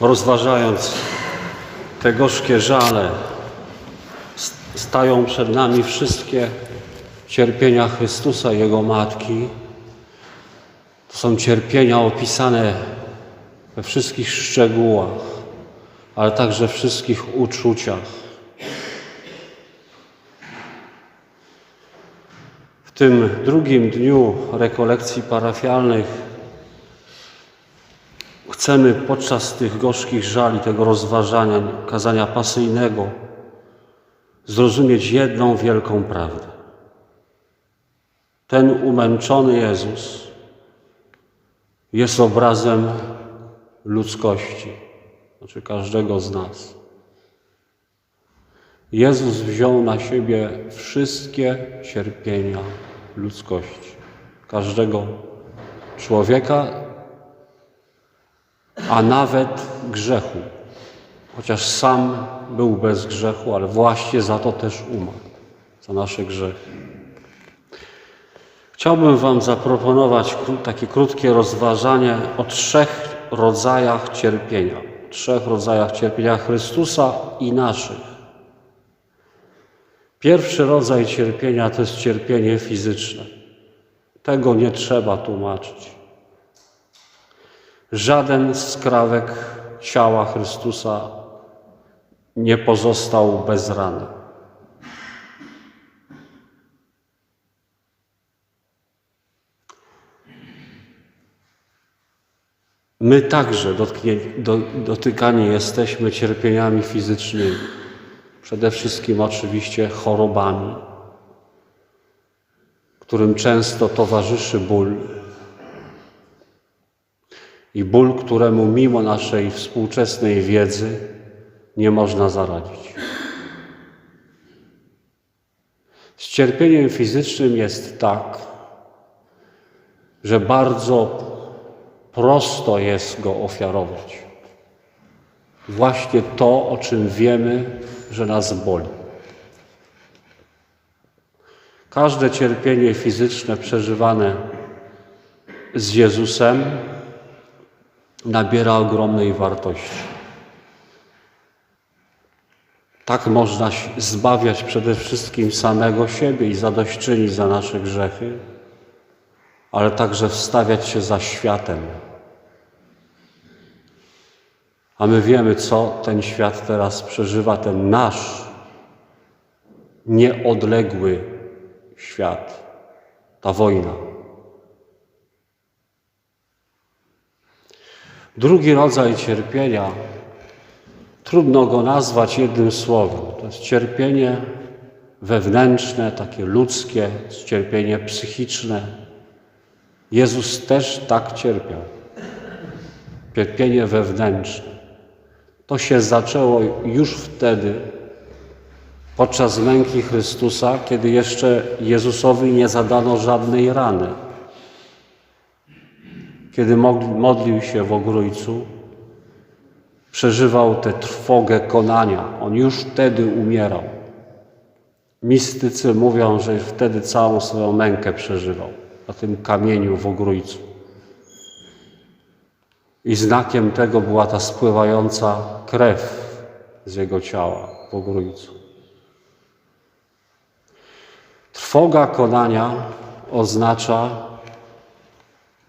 rozważając te gorzkie żale, st- stają przed nami wszystkie cierpienia Chrystusa i Jego Matki. To są cierpienia opisane we wszystkich szczegółach, ale także wszystkich uczuciach. W tym drugim dniu rekolekcji parafialnych chcemy podczas tych gorzkich żali, tego rozważania, kazania pasyjnego, zrozumieć jedną wielką prawdę. Ten umęczony Jezus jest obrazem ludzkości, znaczy każdego z nas. Jezus wziął na siebie wszystkie cierpienia ludzkości, każdego człowieka, a nawet grzechu. Chociaż sam był bez grzechu, ale właśnie za to też umarł, za nasze grzechy. Chciałbym Wam zaproponować takie krótkie rozważanie o trzech rodzajach cierpienia. Trzech rodzajach cierpienia Chrystusa i naszych. Pierwszy rodzaj cierpienia to jest cierpienie fizyczne. Tego nie trzeba tłumaczyć. Żaden skrawek ciała Chrystusa nie pozostał bez rany. My także dotykani jesteśmy cierpieniami fizycznymi. Przede wszystkim oczywiście chorobami, którym często towarzyszy ból. I ból, któremu mimo naszej współczesnej wiedzy nie można zaradzić. Z cierpieniem fizycznym jest tak, że bardzo prosto jest go ofiarować. Właśnie to, o czym wiemy, że nas boli. Każde cierpienie fizyczne przeżywane z Jezusem nabiera ogromnej wartości. Tak można zbawiać przede wszystkim samego siebie i zadośćczynić za nasze grzechy, ale także wstawiać się za światem. A my wiemy, co ten świat teraz przeżywa, ten nasz nieodległy świat, ta wojna. Drugi rodzaj cierpienia, trudno go nazwać jednym słowem. To jest cierpienie wewnętrzne, takie ludzkie, cierpienie psychiczne. Jezus też tak cierpiał. Cierpienie wewnętrzne. To się zaczęło już wtedy, podczas męki Chrystusa, kiedy jeszcze Jezusowi nie zadano żadnej rany. Kiedy modlił się w ogrójcu, przeżywał tę trwogę konania. On już wtedy umierał. Mistycy mówią, że wtedy całą swoją mękę przeżywał na tym kamieniu w ogrójcu. I znakiem tego była ta spływająca krew z jego ciała w ogrójcu. Trwoga konania oznacza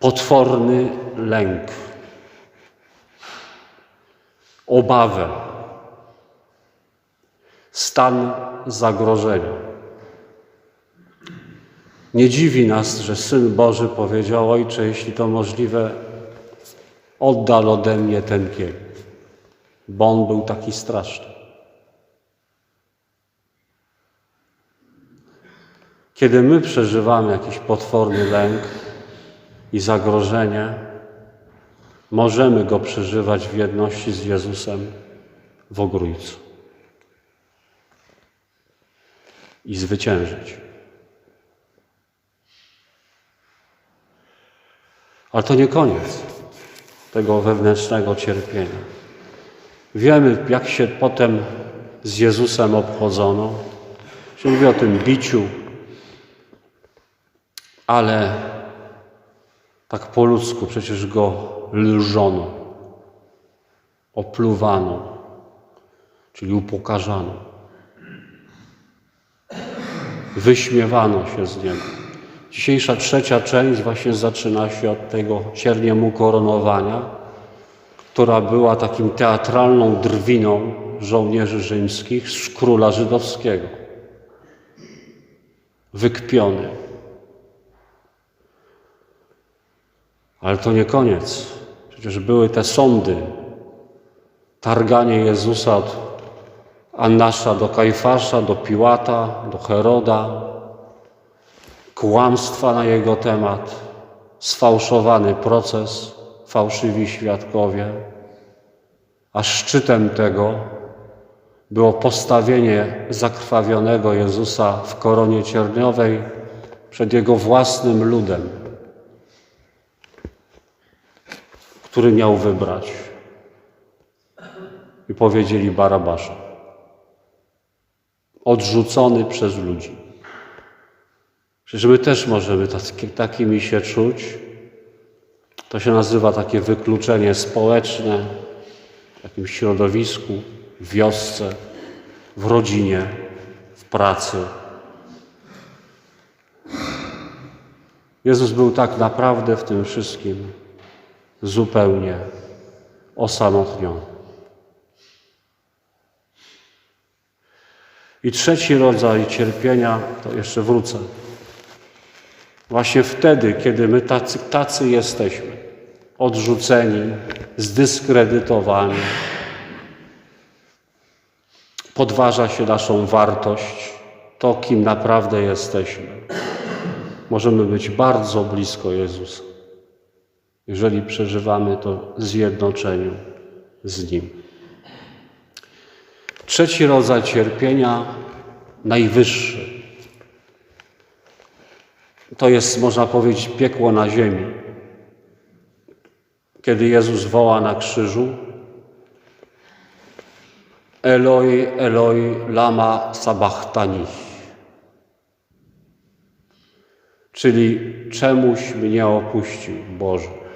potworny lęk, obawę, stan zagrożenia. Nie dziwi nas, że Syn Boży powiedział: Ojcze, jeśli to możliwe, oddal ode mnie ten kielich, bo on był taki straszny. Kiedy my przeżywamy jakiś potworny lęk i zagrożenie, możemy go przeżywać w jedności z Jezusem w ogrójcu i zwyciężyć. Ale to nie koniec tego wewnętrznego cierpienia. Wiemy, jak się potem z Jezusem obchodzono. Się mówi o tym biciu, ale tak po ludzku przecież go lżono. opluwano, czyli upokarzano. Wyśmiewano się z niego. Dzisiejsza trzecia część właśnie zaczyna się od tego cierniemu koronowania, która była takim teatralną drwiną żołnierzy rzymskich z króla żydowskiego. Wykpiony. Ale to nie koniec. Przecież były te sądy, targanie Jezusa od Annasza do Kajfasza, do Piłata, do Heroda, kłamstwa na jego temat, sfałszowany proces, fałszywi świadkowie, a szczytem tego było postawienie zakrwawionego Jezusa w koronie cierniowej przed jego własnym ludem, który miał wybrać. I powiedzieli Barabasza. Odrzucony przez ludzi. Przecież my też możemy takimi się czuć. To się nazywa takie wykluczenie społeczne w jakimś środowisku, w wiosce, w rodzinie, w pracy. Jezus był tak naprawdę w tym wszystkim zupełnie osamotniony. I trzeci rodzaj cierpienia, to jeszcze wrócę. Właśnie wtedy, kiedy my tacy, tacy jesteśmy, odrzuceni, zdyskredytowani, podważa się naszą wartość, to kim naprawdę jesteśmy. Możemy być bardzo blisko Jezusa, jeżeli przeżywamy to zjednoczeniu z Nim. Trzeci rodzaj cierpienia, najwyższy. To jest, można powiedzieć, piekło na ziemi. Kiedy Jezus woła na krzyżu Eloi, Eloi, lama sabachthani. Czyli czemuś mnie opuścił Boże.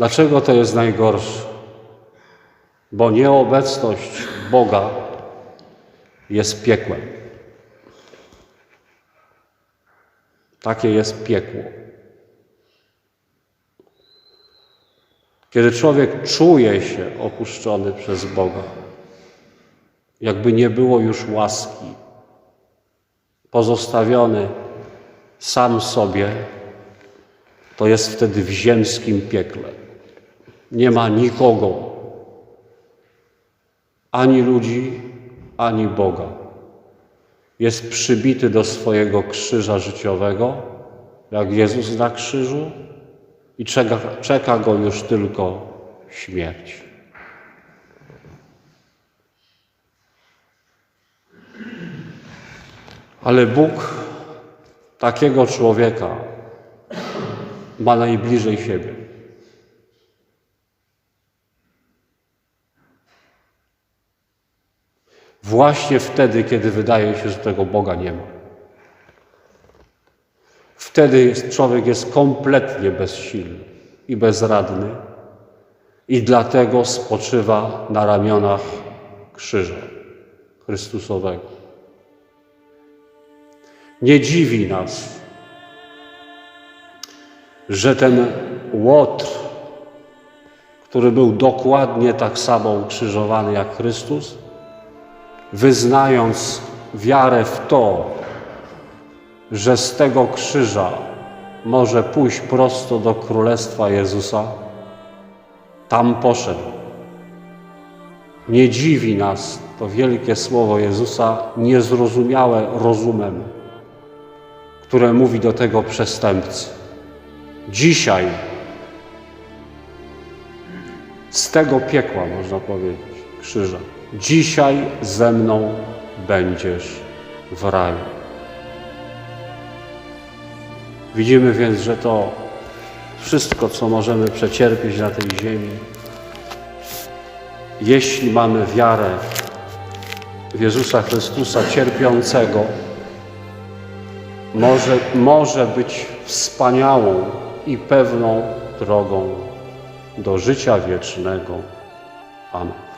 Dlaczego to jest najgorsze? Bo nieobecność Boga jest piekłem. Takie jest piekło. Kiedy człowiek czuje się opuszczony przez Boga, jakby nie było już łaski, pozostawiony sam sobie, to jest wtedy w ziemskim piekle. Nie ma nikogo, ani ludzi, ani Boga. Jest przybity do swojego krzyża życiowego, jak Jezus na krzyżu, i czeka, czeka go już tylko śmierć. Ale Bóg takiego człowieka ma najbliżej siebie. Właśnie wtedy, kiedy wydaje się, że tego Boga nie ma. Wtedy człowiek jest kompletnie bezsilny i bezradny i dlatego spoczywa na ramionach krzyża Chrystusowego. Nie dziwi nas, że ten łotr, który był dokładnie tak samo ukrzyżowany jak Chrystus, wyznając wiarę w to, że z tego krzyża może pójść prosto do Królestwa Jezusa, tam poszedł. Nie dziwi nas to wielkie słowo Jezusa, niezrozumiałe rozumem, które mówi do tego przestępcy. Dzisiaj z tego piekła, można powiedzieć, krzyża, dzisiaj ze mną będziesz w raju. Widzimy więc, że to wszystko, co możemy przecierpieć na tej ziemi, jeśli mamy wiarę w Jezusa Chrystusa cierpiącego, może, może być wspaniałą i pewną drogą do życia wiecznego. Amen.